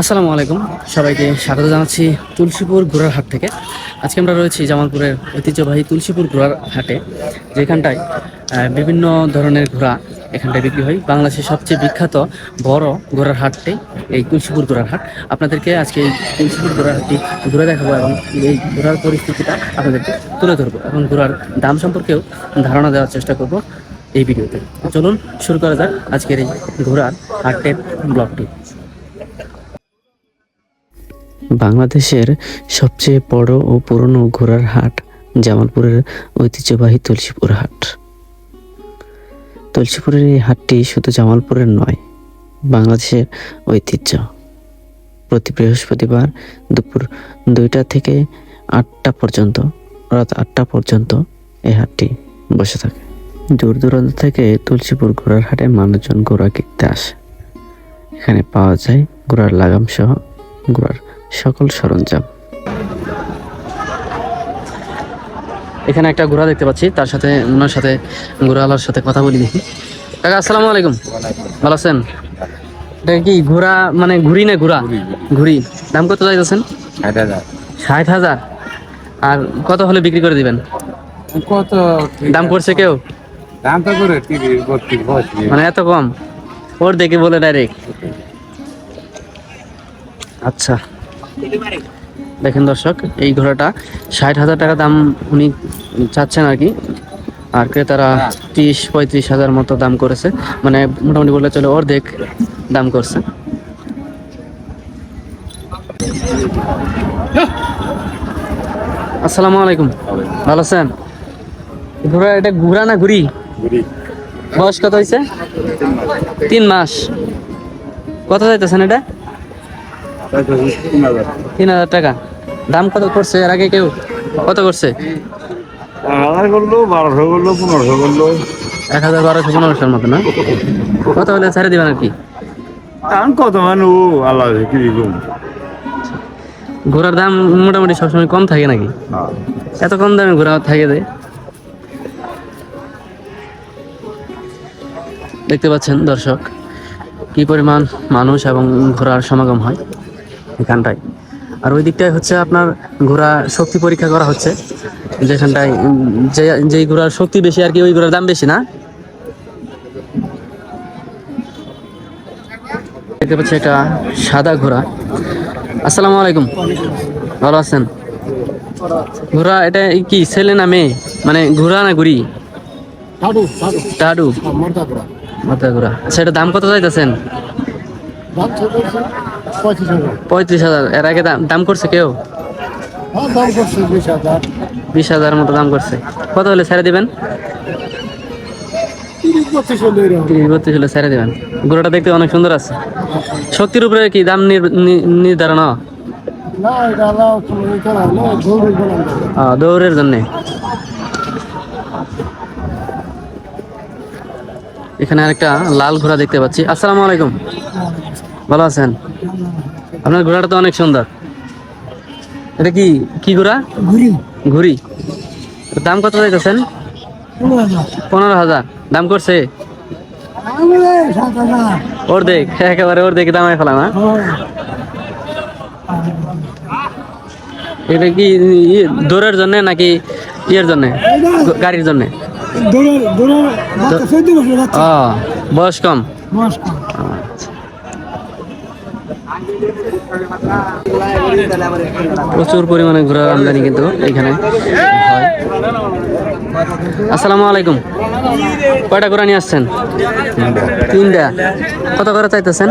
আসসালামু আলাইকুম। সবাইকে স্বাগত জানাচ্ছি তুলসীপুর ঘোড়ার হাট থেকে। আজকে আমরা রয়েছি জামালপুরের ঐতিহ্যবাহী তুলসীপুর ঘোড়ার হাটে, যেখানটায় বিভিন্ন ধরনের ঘোড়া এখানটায় বিক্রি হয়। বাংলাদেশের সবচেয়ে বিখ্যাত বড় ঘোড়ার হাটটি এই তুলসীপুর ঘোড়ার হাট। আপনাদেরকে আজকে এই তুলসীপুর ঘোড়ার হাটটি ঘুরে দেখাবো এবং এই ঘোড়ার পরিস্থিতিটা আপনাদেরকে তুলে ধরবো এবং ঘোড়ার দাম সম্পর্কেও ধারণা দেওয়ার চেষ্টা করব এই ভিডিওতে। চলুন শুরু করা যাক আজকের এই ঘোড়ার হাটের ব্লগটি। বাংলাদেশের সবচেয়ে বড় ও পুরনো ঘোড়ার হাট জামালপুরের ঐতিহ্যবাহী তুলসীপুর হাট। তুলসীপুরের এই হাটটি শুধু জামালপুরের নয়, বাংলাদেশের ঐতিহ্য। প্রতি বৃহস্পতিবার দুপুর দুইটা থেকে আটটা পর্যন্ত, রাত আটটা পর্যন্ত এই হাটটি বসে থাকে। দূর দূরান্ত থেকে তুলসীপুর ঘোড়ার হাটে মানুষজন ঘোড়া কিনতে আসে। এখানে পাওয়া যায় ঘোড়ার লাগাম সহ ঘোড়ার সকল সরঞ্জাম। এখানে একটা ঘোড়া দেখতে পাচ্ছি তার সাথে ওনার সাথে ঘোড়াওয়ালার সাথে কথা বলি দেখি। কাকা আসসালামু আলাইকুম। ভালো আছেন? এটা কি ঘোড়া মানে ঘুরি না ঘোড়া? ঘুরি দাম কত চাইতেছেন? ষাট হাজার। আর কত হলে বিক্রি করে দিবেন? কত? দাম করছে কেউ? দাম তো করে মানে এত কম? ওর দেখে বলে ডাইরেক্ট আচ্ছা। দেখেন দর্শক এই ঘোড়াটা ষাট হাজার টাকা দাম উনি চাচ্ছেন আর কি। আর ক্রেতারা তিরিশ পঁয়ত্রিশ হাজার মতো দাম করেছে। মানে মোটামুটি বললে চলে অর্ধেক দাম করছে। আসসালামু আলাইকুম। ভালো আছেন? ঘোড়া এটা ঘোড়া না ঘুরি বয়স কত হয়েছে? তিন মাস। কত যাইতেছেন এটা? তিন হাজার টাকা। দাম কত করছে? এর আগে কেউ কত করছে? হাজার করল বারোশো করল পনেরোশো করল। এক হাজার বারোশো পনেরোশোর মতো না? কত হলে ছেড়ে দিবেন আর কি? এখন কত মানু আল্লাহ কি ঘোড়ার দাম মোটামুটি সবসময় কম থাকে নাকি? এত কম দামে ঘোড়া থাকে যে। দেখতে পাচ্ছেন দর্শক কি পরিমাণ মানুষ এবং ঘোড়ার সমাগম হয়। এখানটায় আর ওই দিকটায় হচ্ছে আপনার ঘোড়া শক্তি পরীক্ষা করা হচ্ছে। যেখানটায় যে যেই ঘোড়ার শক্তি বেশি আর কি ওই ঘোড়ার দাম বেশি না। দেখতে পাচ্ছি একটা সাদা ঘোড়া। আসসালামু আলাইকুম। ভালো আছেন? ঘোড়া এটা কি ছেলে না মেয়ে? মানে ঘোড়া না ঘুরি টাডু মাথা ঘোড়া। আচ্ছা এটা দাম কত চাইতেছেন? পঁয়ত্রিশ হাজার। এর আগে দাম করছে কেউ? হ্যাঁ বিশ হাজার। মতো দাম করছে। কত হলে ছেড়ে দিবেন? তিরিশ বত্রিশ হলে ছেড়ে দিবেন। দেখতে অনেক সুন্দর আছে। শক্তির উপরে কি দাম নির্ধারণ? দৌড়ের জন্য। এখানে আরেকটা লাল ঘোড়া দেখতে পাচ্ছি। আসসালামু আলাইকুম। ভালো আছেন? আপনার ঘোড়াটা তো অনেক সুন্দর। এটা কি কি ঘোড়া? ঘুরি ঘুরি দাম কত চাইতেছেন? পনেরো হাজার। দাম করছে? হাজার। অর্ধেক একেবারে অর্ধেক দামে ফেলা না এটা কি দৌড়ের জন্য নাকি ইয়ের জন্য? গাড়ির জন্য? বয়স কম? বয়স কম। প্রচুর পরিমাণে ঘোড়ার আমদানি কিন্তু এখানে আসসালামু আলাইকুম। কয়টা ঘোড়া নিয়ে আসছেন? তিনটা। কত করে চাইতেছেন?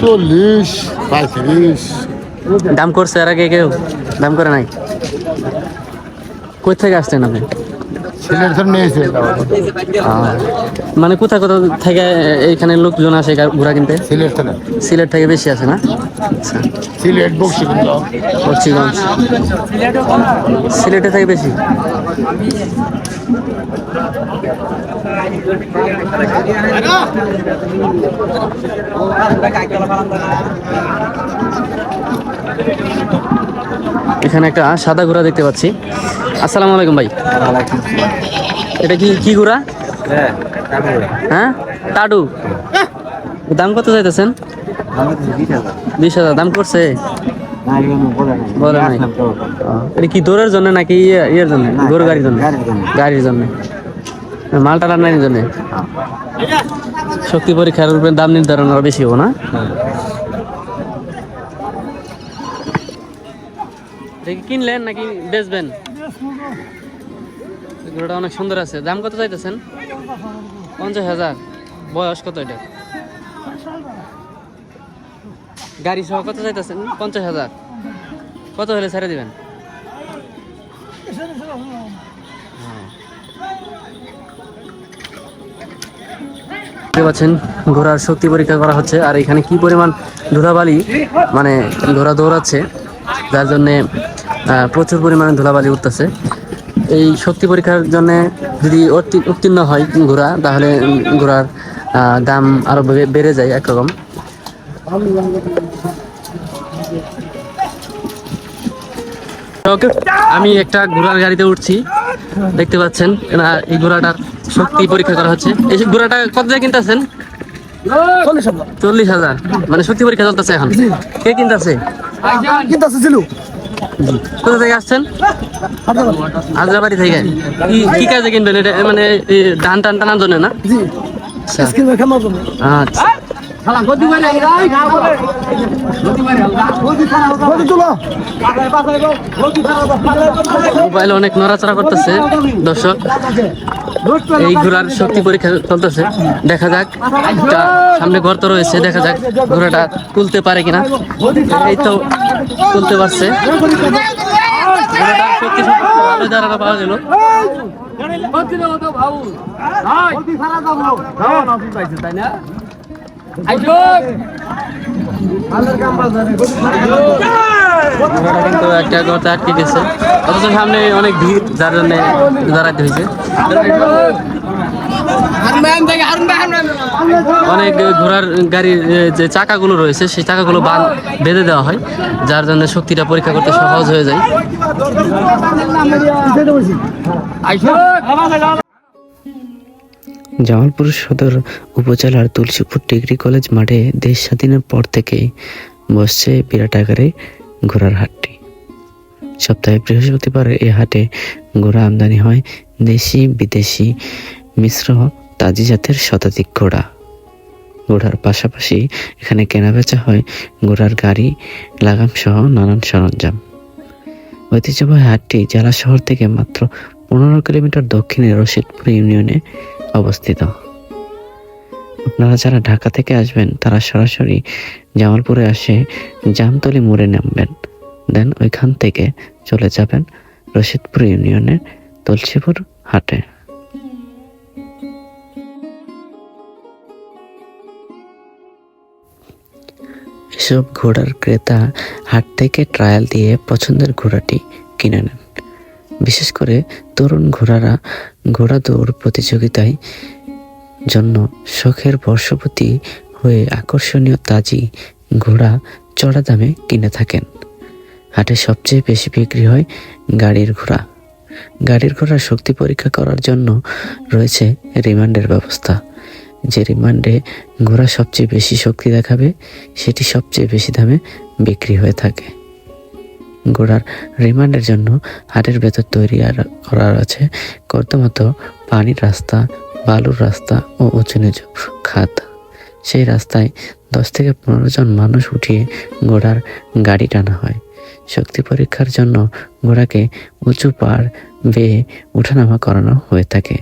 চল্লিশ পঁয়ত্রিশ। দাম করছে এর আগে কেউ? দাম করে নাই? কই থেকে আসছেন আপনি? সিলেট নিয়েছে আহ, মানে কোথা কোথা থেকে এইখানে লোকজন আসে ঘোড়া কিনতে? সিলেট ধরে সিলেট থেকে বেশি আছে না? আচ্ছা। সিলেট বক্সিগঞ্জ। বক্সিগঞ্জ। সিলেটে থেকে বেশি? এখানে একটা সাদা ঘোড়া দেখতে পাচ্ছি। আসসালামু আলাইকুম ভাই। এটা কি কি ঘোড়া? হ্যাঁ? টাডু দাম কত চাইতেছেন? বিশ হাজার। দাম করছে? বলে নাই। এটা কি দৌড়ের জন্য নাকি ইয়ে- ইয়ের জন্য? গরু গাড়ির জন্য? গাড়ির জন্য। মালটা রান্নার জন্য? শক্তি পরীক্ষার উপরে দাম নির্ধারণ আরও বেশি হব না? দেখি কিনলেন নাকি বেচবেন? গরুটা অনেক সুন্দর আছে। দাম কত চাইতেছেন? পঞ্চাশ হাজার। বয়স কত এটা? গাড়ি সহ কত চাইতেছেন? পঞ্চাশ হাজার। কত হলে ছেড়ে দিবেন? দেখতে পাচ্ছেন, ঘোড়ার শক্তি পরীক্ষা করা হচ্ছে। আর এখানে কি পরিমাণ ধুলাবালি মানে ঘোড়া দৌড়াচ্ছে, যার জন্যে প্রচুর পরিমাণে ধুলাবালি উঠতেছে। এই শক্তি পরীক্ষার জন্য যদি উত্তীর্ণ হয় ঘোড়া তাহলে ঘোড়ার দাম আরও বেড়ে যায় একরকম। আমি একটা ঘোড়ার গাড়িতে উঠছি। দেখতে পাচ্ছেন এই ঘোড়াটার শক্তি পরীক্ষা করা হচ্ছে। এই ঘোড়াটা কত জায়গায় কিনতেছেন? চল্লিশ হাজার। মানে শক্তি পরীক্ষা চলতেছে এখন। কে কিনতেছে? কিন্তু আছে ছিল কোথা থেকে আসছেন? আজরাবাড়ি থেকে। কি কাজে কিনবেন? এটা মানে ধান টান টানার জন্য না? গদি তুলো। মোবাইল অনেক নড়াচড়া করতেছে দর্শক। এই ঘোড়ার শক্তি পরীক্ষা চলতেছে। দেখা যাক সামনে গর্ত রয়েছে দেখা যাক ঘোড়াটা তুলতে পারে কিনা। এই তো তুলতে পারছে। ঘোড়াটার শক্তি ভালো ধারণা পাওয়া গেল। ঘোড়াটা কিন্তু একটা গর্তে আটকে গেছে। অথচ সামনে অনেক ভিড় যার জন্য দাঁড়াতে হয়েছে। অনেক ঘোড়ার গাড়ির যে চাকাগুলো রয়েছে সেই চাকাগুলো বান বেঁধে দেওয়া হয় যার জন্য শক্তিটা পরীক্ষা করতে সহজ হয়ে যায়। জামালপুর সদর উপজেলার তুলসীপুর ডিগ্রি কলেজ মাঠে দেশ স্বাধীনের পর থেকেই বসছে বিরাট আকারে ঘোড়ার হাটটি। সপ্তাহে বৃহস্পতিবার এই হাটে ঘোড়া আমদানি হয় দেশি, বিদেশি মিশ্র তাজি জাতের শতাধিক ঘোড়া। ঘোড়ার পাশাপাশি এখানে কেনাবেচা হয় ঘোড়ার গাড়ি লাগাম সহ নানান সরঞ্জাম। ঐতিহ্যবাহী হাটটি জেলা শহর থেকে মাত্র পনেরো কিলোমিটার দক্ষিণে রশিদপুর ইউনিয়নে অবস্থিত। আপনারা যারা ঢাকা থেকে আসবেন, তারা সরাসরি জামালপুরে আসে জামতলি মোড়ে নামবেন। দেন ওইখান থেকে চলে যাবেন রশিদপুর ইউনিয়নের তুলসীপুর হাটে। এসব ঘোড়ার ক্রেতা হাট থেকে ট্রায়াল দিয়ে পছন্দের ঘোড়াটি কিনে নেন। বিশেষ করে তরুণ ঘোড়ারা ঘোড়া দৌড় প্রতিযোগিতায় জন্য শখের বর্ষপতি হয়ে আকর্ষণীয় তাজি ঘোড়া চড়া দামে কিনে থাকেন। হাটে সবচেয়ে বেশি বিক্রি হয় গাড়ির ঘোড়া। গাড়ির ঘোড়ার শক্তি পরীক্ষা করার জন্য রয়েছে রিমান্ডের ব্যবস্থা। যে রিমান্ডে ঘোড়া সবচেয়ে বেশি শক্তি দেখাবে, সেটি সবচেয়ে বেশি দামে বিক্রি হয়ে থাকে। ঘোড়ার রিমান্ডের জন্য হাটের ভেতর তৈরি করা আছে কর্তমতো পানির রাস্তা, বালুর রাস্তা ও উঁচু নিচু খাত। সেই রাস্তায় দশ থেকে পনেরো জন মানুষ উঠিয়ে ঘোড়ার গাড়ি টানা হয়। শক্তি পরীক্ষার জন্য ঘোড়াকে উঁচু পাড় বেয়ে উঠানামা করানো হয়ে থাকে।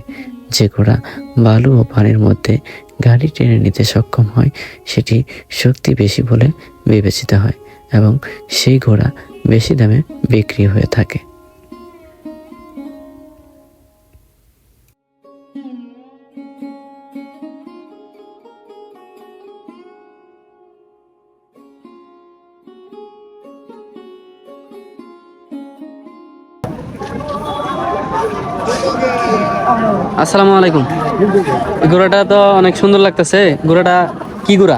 যে ঘোড়া বালু ও পানির মধ্যে গাড়ি টেনে নিতে সক্ষম হয়, সেটি শক্তি বেশি বলে বিবেচিত হয় এবং সেই ঘোড়া বেশি দামে বিক্রি হয়ে থাকে। আসসালামু আলাইকুম। ঘোড়াটা তো অনেক সুন্দর লাগতেছে। ঘোড়াটা কি ঘোড়া।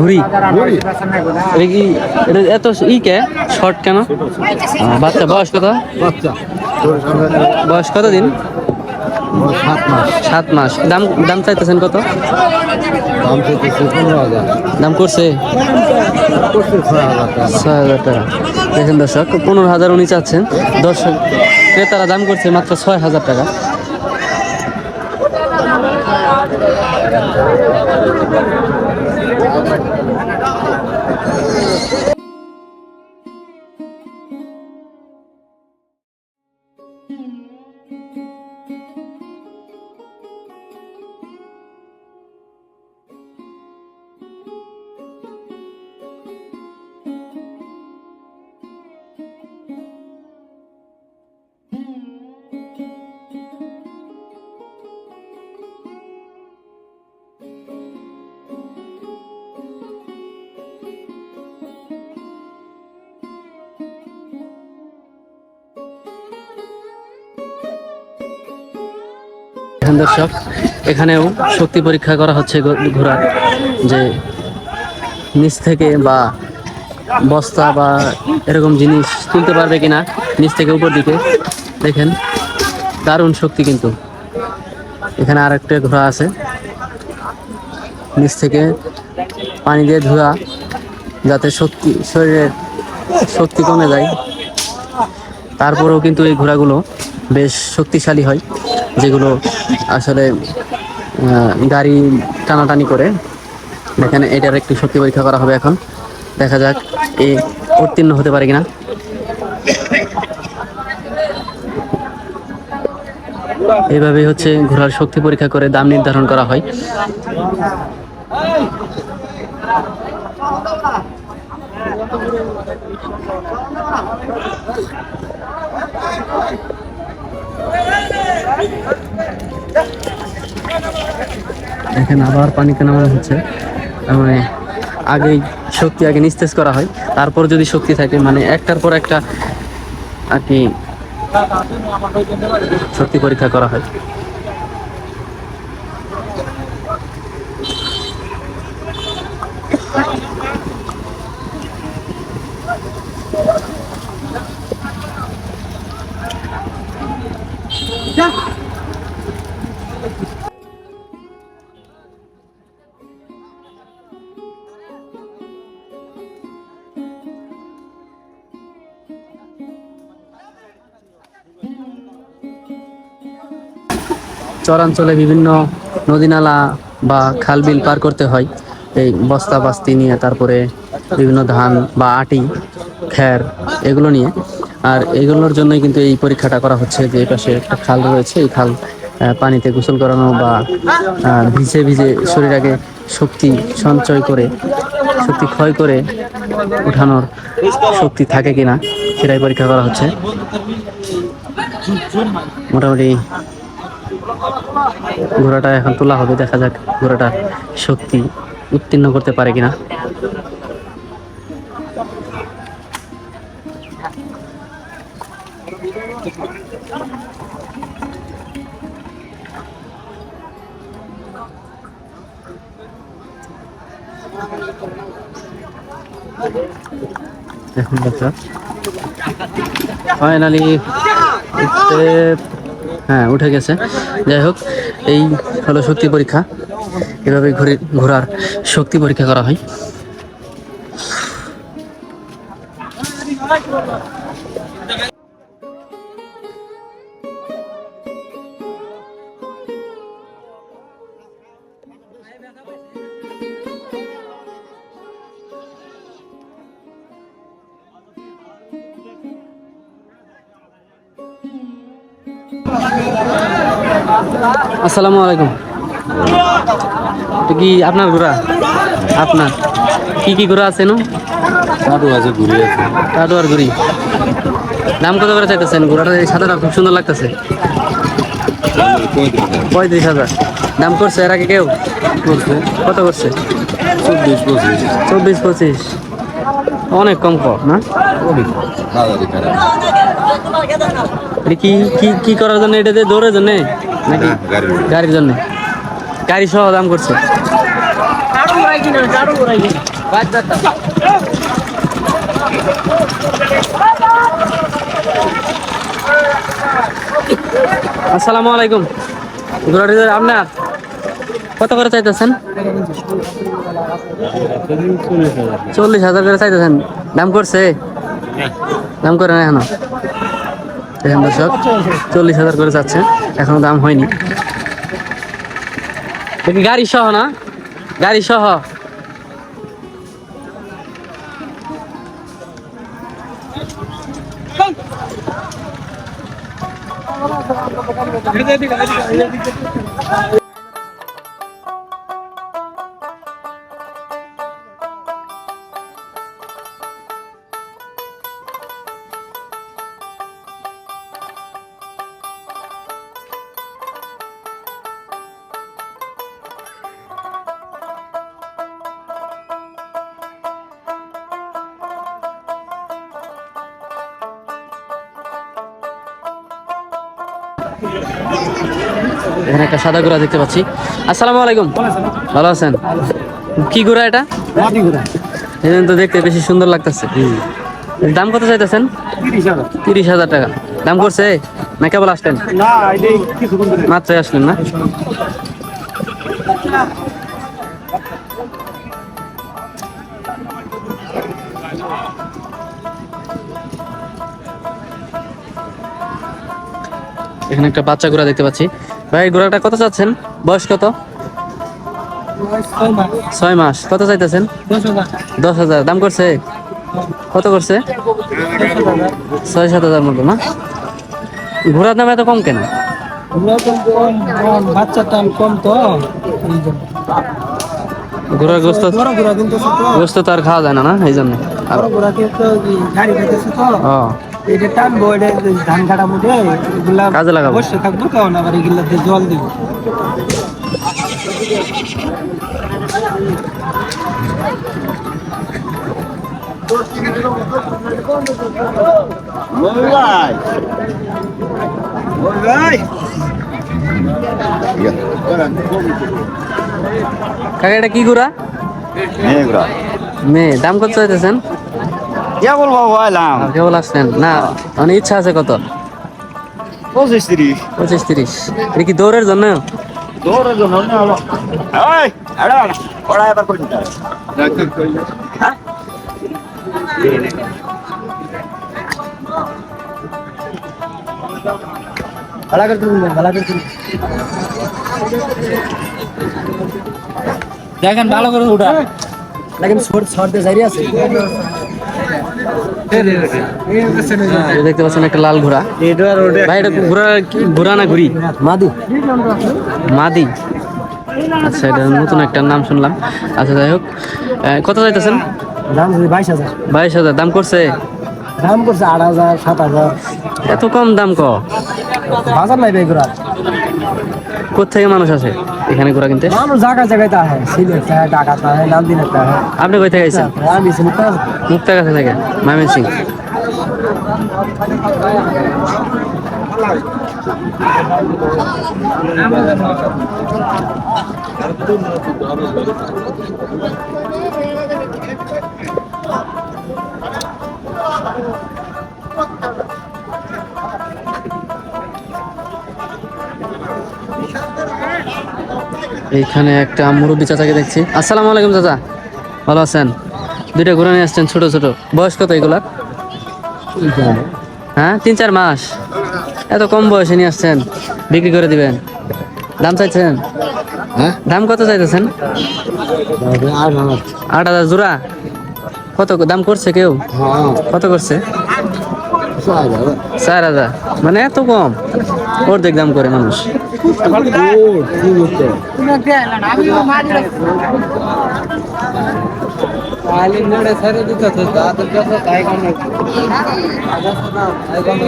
ঘুরি এটা কি এত ই কে? শর্ট কেন? বাচ্চা বয়স কত? বাচ্চা। বয়স কত দিন সাত মাস। সাত মাস। দাম দাম চাইতেছেন কত? দাম চেয়েছে পনেরো হাজার। দাম করছে? ছয় হাজার টাকা। দেখেন দর্শক পনেরো হাজার উনি চাচ্ছেন। দর্শক ক্রেতারা দাম করছে মাত্র ছয় হাজার টাকা। দেখেন দর্শক, এখানেও শক্তি পরীক্ষা করা হচ্ছে ঘোড়ার, যে নিচ থেকে বা বস্তা বা এরকম জিনিস তুলতে পারবে কিনা, নিচ থেকে উপর দিকে। দেখেন, দারুণ শক্তি কিন্তু। এখানে আর একটা ঘোড়া আছে। নিচ থেকে পানি দিয়ে ধোয়া, যাতে শক্তি, শরীরের শক্তি কমে যায়। তারপরেও কিন্তু এই ঘোড়াগুলো বেশ শক্তিশালী হয়। যেগুলো আসলে গাড়ি টানাটানি করে। এখানে এটার একটি শক্তি পরীক্ষা করা হবে এখন। দেখা যাক এ উত্তীর্ণ হতে পারে কিনা। এইভাবে হচ্ছে ঘোড়ার শক্তি পরীক্ষা করে দাম নির্ধারণ করা হয়। এখানে আবার পানিতে নামানো হচ্ছে। মানে আগে শক্তি আগে নিস্তেজ করা হয়। তারপর যদি শক্তি থাকে মানে একটার পর একটা আর কি শক্তি পরীক্ষা করা হয়। চরাঞ্চলে বিভিন্ন নদী নালা বা খাল বিল পার করতে হয়। এই বস্তা বাস্তি নিয়ে তারপরে বিভিন্ন ধান বা আটি খ্যার এগুলো নিয়ে। আর এগুলোর জন্যই কিন্তু এই পরীক্ষাটা করা হচ্ছে যে পাশে একটা খাল রয়েছে। এই খাল পানিতে গোসল করানো বা ভিজে ভিজে শরীর আগে শক্তি সঞ্চয় করে, শক্তি ক্ষয় করে উঠানোর শক্তি থাকে কিনা সেটাই পরীক্ষা করা হচ্ছে। মোটামুটি ঘোড়াটা এখন তোলা হবে, দেখা যাক ঘোড়াটা শক্তি উত্তীর্ণ করতে পারে কিনা। দেখুন বাচ্চা ফাইনালি হ্যাঁ উঠে গেছে। যাই হোক, এই হলো শক্তি পরীক্ষা। এভাবে ঘুরে ঘোরার শক্তি পরীক্ষা করা হয়। আসসালামু আলাইকুম। কি আপনার ঘোড়া? আপনার। কি কি ঘোড়া আছে নো আছে ঘুরে আছে। টাটু আর ঘুরি দাম কত করে চাইতেছেন? ঘোড়াটা এই সাদাটা খুব সুন্দর লাগতেছে। পঁয়ত্রিশ হাজার। দাম করছে এর আগে কেউ? করছে। কত করছে? চব্বিশ পঁচিশ। চব্বিশ পঁচিশ। অনেক কম কম না? কি কি কি করার জন্য? এটা দিয়ে দৌড়ের জন্য? নাকি? গাড়ির জন্য। গাড়ি সহ দাম করছে। আসসালামু আলাইকুম। ঘোড়াটি আপনার? কত করে চাইতেছেন? চল্লিশ হাজার করে চাইতেছেন। দাম করছে? দাম করে না এখনও? দর্শক চল্লিশ হাজার করে যাচ্ছে এখনও দাম হয়নি। গাড়ি সহ না? গাড়ি সহ। এখানে একটা সাদা ঘোড়া দেখতে পাচ্ছি। আসসালামু আলাইকুম। ভালো আছেন? কি ঘোড়া এটা? এখানে তো দেখতে বেশি সুন্দর লাগতেছে। দাম কত চাইতেছেন? তিরিশ হাজার। টাকা। দাম করছে? না কেবল আসলেন মাত্রই আসলেন না? এখানে একটা বাচ্চা ঘোড়া দেখতে পাচ্ছি। ভাই ঘোড়াটা কত চাচ্ছেন? বয়স কত? ছয় মাস। কত চাইতেছেন? দশ হাজার। দাম করছে? কত করছে? ছয় সাত হাজার মতো না? ঘোড়ার দাম এত কম কেন? বাচ্চার টাইম কম তো ঘোড়ার গোস্ত ঘোড়া গোস্ত তো আর খাওয়া যায় না না? এই জন্য। এটা টানবো এটা ধান কাটা মুঠে এগুলা কাজে লাগাবো। বসে থাকব তখন আবার এগুলাতে জল দিব। কাকা এটা কি ঘোড়া এগুলা মেয়ে দাম কত চাইতেছেন? কে বলব বললাম আর কেবল আসলেন? না মানে ইচ্ছা আছে কত? পঁচিশ তিরিশ। পঁচিশ তিরিশ। এটা কি দৌড়ের জন্য? দৌড়ের জন্য হ্যাঁ? ভালো করে তুলুন ভালো করে তুলুন। দেখেন ভালো করে উঠা। দেখেন শর্ট শর্ট দিয়ে আছে। দেখতে পাচ্ছেন একটা লাল ঘোড়া। ভাই এটা ঘোড়া ঘোড়া না ঘুরি মাদি। মাদি। আচ্ছা এটা নতুন একটা নাম শুনলাম। আচ্ছা যাই হোক। কত চাইতেছেন? দাম বাইশ হাজার। বাইশ হাজার। দাম করছে? দাম করছে আট হাজার সাত হাজার। এত কম দাম ক? বাজার নাই বেগুড়া কোথেকে মানুষ আছে এখানে ঘোড়া কিনতে? মানুষ জায়গায় জায়গায় তা হয় সিলেট হয় ঢাকা তা হয় তা হয় আপনি কই থেকে আইছেন? আমি সিলেট মুক্তা কাছে থেকে, মামিন সিং। এইখানে একটা মুরব্বী চাচাকে দেখছি। আসসালামু আলাইকুম চাচা। ভালো আছেন? দুইটা ঘোড়া নিয়ে আসছেন ছোট ছোট। বয়স কত এগুলা? হ্যাঁ তিন চার মাস। এত কম বয়সে নিয়ে আসছেন বিক্রি করে দিবেন। দাম চাইছেন? হ্যাঁ? দাম কত চাইতেছেন? আট হাজার জোড়া? কত দাম করছে কেউ? কত করছে? চার হাজার। মানে এত কম। অর্ধেক দাম করে মানুষ। पायलिंगडे सर दुखत होतं आता कसं काय काम काय काम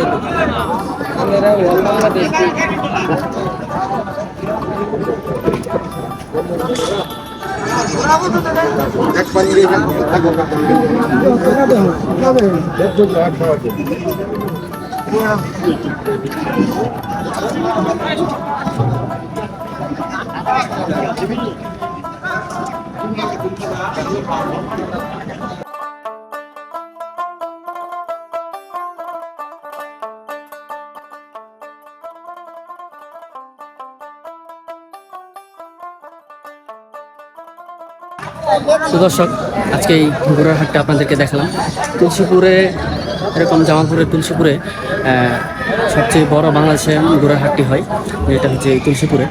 Thank you. সুদর্শক আজকে এই ঘোড়ার হাটটা আপনাদেরকে দেখালাম। তুলসীপুরে, এরকম জামালপুরে, তুলসীপুরে সবচেয়ে বড় বাংলাদেশের ঘোড়ার হাটটি হয়। যেটা হচ্ছে তুলসীপুরে।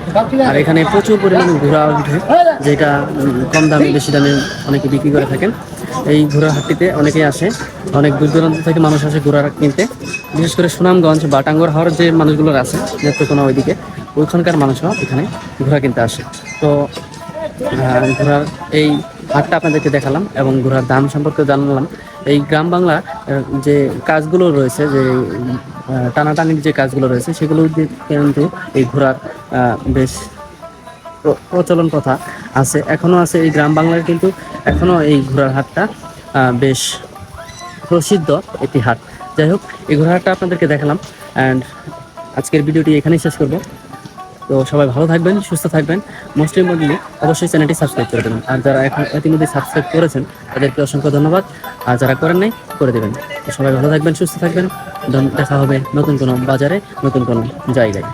আর এখানে প্রচুর পরিমাণে ঘোড়া উঠে। যেটা কম দামে, বেশি দামে অনেকে বিক্রি করে থাকেন। এই ঘোড়ার হাটটিতে অনেকেই আসে। অনেক দূর দূরান্ত থেকে মানুষ আসে ঘোড়া কিনতে। বিশেষ করে সুনামগঞ্জ বা টাঙ্গর হাওড় যে মানুষগুলো আছে নেত্রকোনা ওইদিকে, ওইখানকার মানুষও এখানে ঘোড়া কিনতে আসে। তো ঘোড়ার এই হাটটা আপনাদেরকে দেখালাম এবং ঘোড়ার দাম সম্পর্কে জানালাম। এই গ্রাম বাংলা যে কাজগুলো রয়েছে, যে টানাটানির যে কাজগুলো রয়েছে, সেগুলো কিন্তু এই ঘোড়ার বেশ প্রচলন কথা আছে, এখনও আছে এই গ্রাম বাংলার কিন্তু এখনও এই ঘোড়ার হাটটা বেশ প্রসিদ্ধ একটি হাট। যাই হোক, এই ঘোড়ার হাটটা আপনাদেরকে দেখালাম অ্যান্ড আজকের ভিডিওটি এখানেই শেষ করব। তো সবাই ভালো থাকবেন, সুস্থ থাকবেন। মুসলিম ইম্পর্টেন্টলি অবশ্যই চ্যানেলটি সাবস্ক্রাইব করে দেবেন। আর যারা এখন ইতিমধ্যে সাবস্ক্রাইব করেছেন, তাদেরকে অসংখ্য ধন্যবাদ। আর যারা করেন নাই, করে দেবেন। সবাই ভালো থাকবেন, সুস্থ থাকবেন। দেখা হবে নতুন কোনো বাজারে, নতুন কোনো জায়গায়।